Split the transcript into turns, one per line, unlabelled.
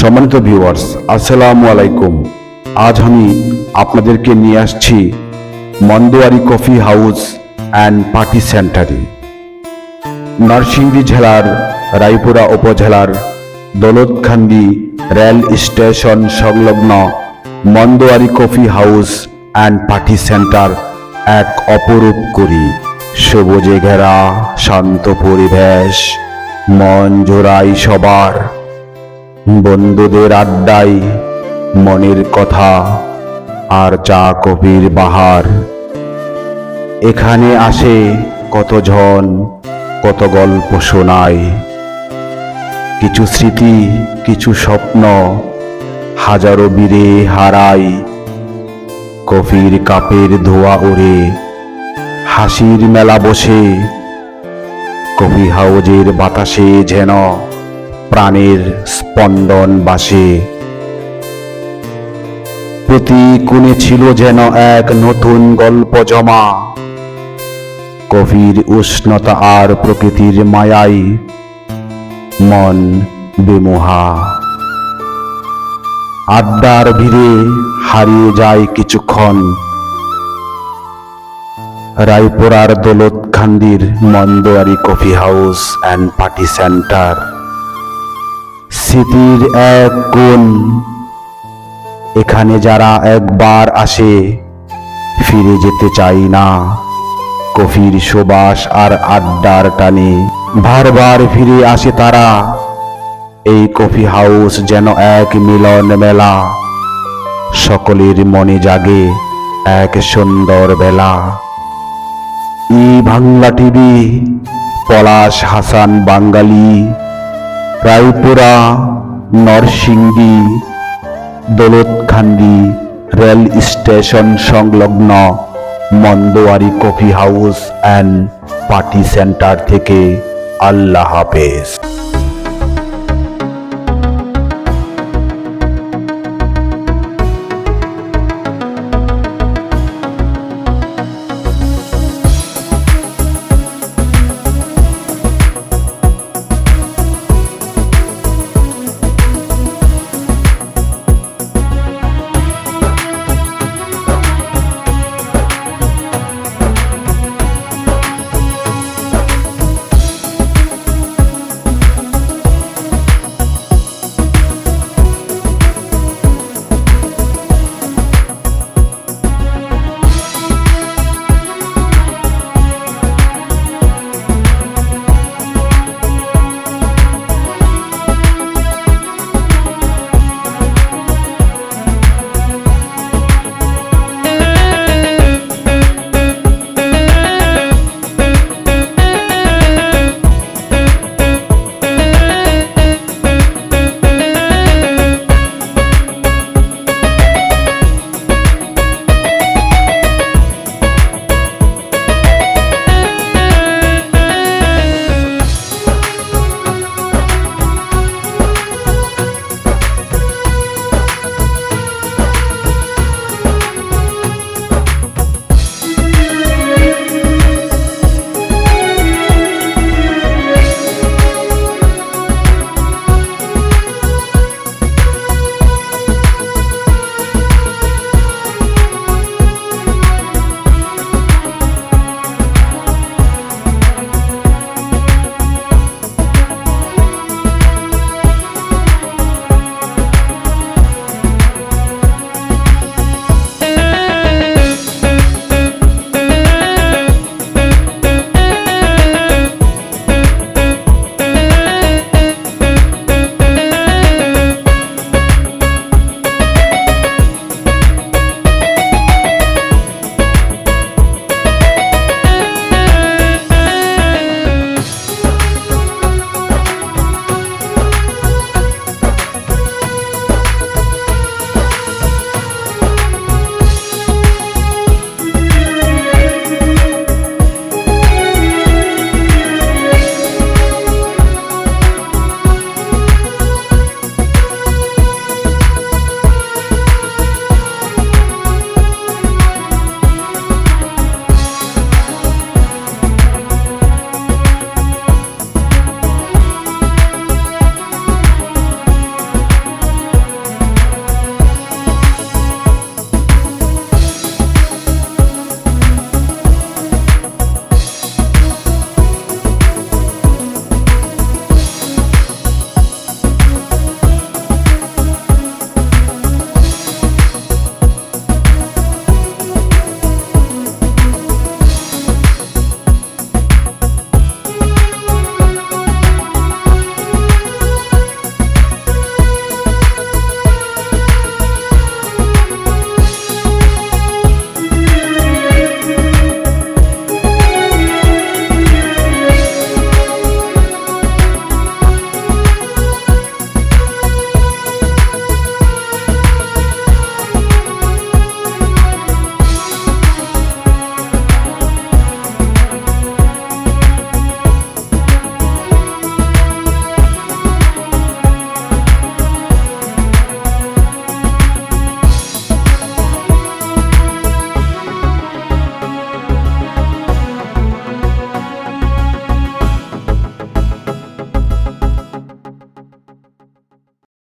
সম্মানিত ভিউয়ার্স আসসালামু আলাইকুম। আজ আমি আপনাদেরকে নিয়ে আসছি Mandoari coffee house and party centre. Narsingdi জেলার, রায়পুরা উপজেলার দৌলতখান্দি রেল স্টেশন সংলগ্ন Mandoari coffee house and party centre এক অপরূপ করি। সবুজে ঘেরা, শান্ত পরিবেশ, মন জোড়াই সবার। বন্ধুদের আড্ডায় মনের কথা আর চা কফির বাহার। এখানে আসে কতজন, কত গল্প শোনায়। কিছু স্মৃতি, কিছু স্বপ্ন হাজারো বীরে হারাই কফির কাপের ধোয়া ওড়ে, হাসির মেলা বসে। কফি হাউজের বাতাসে যেন প্রাণের স্পন্দন বাসে প্রতি কোণে ছিল যেন এক নতুন গল্প জমা। কফির উষ্ণতা আর প্রকৃতির মায়াই মন বেমোহা। আড্ডার ভিড়ে হারিয়ে যায় কিছুক্ষণ। রায়পুরার দৌলতখান্দির Mandoari coffee house and party centre. স্মৃতির এক কোণ। এখানে যারা একবার আসে, ফিরে যেতে চাই না। কফির সুবাস আর আড্ডার টানে বারবার ফিরে আসে তারা। এই কফি হাউস যেন এক মিলন মেলা। সকলের মনে জাগে এক সুন্দর বেলা। E Bangla TV, Palash Hasan Bangali Raipura, Narsingdi Daulatkhandi rail station সংলগ্ন Mandoari coffee house and party centre থেকে আল্লাহ হাফেজ।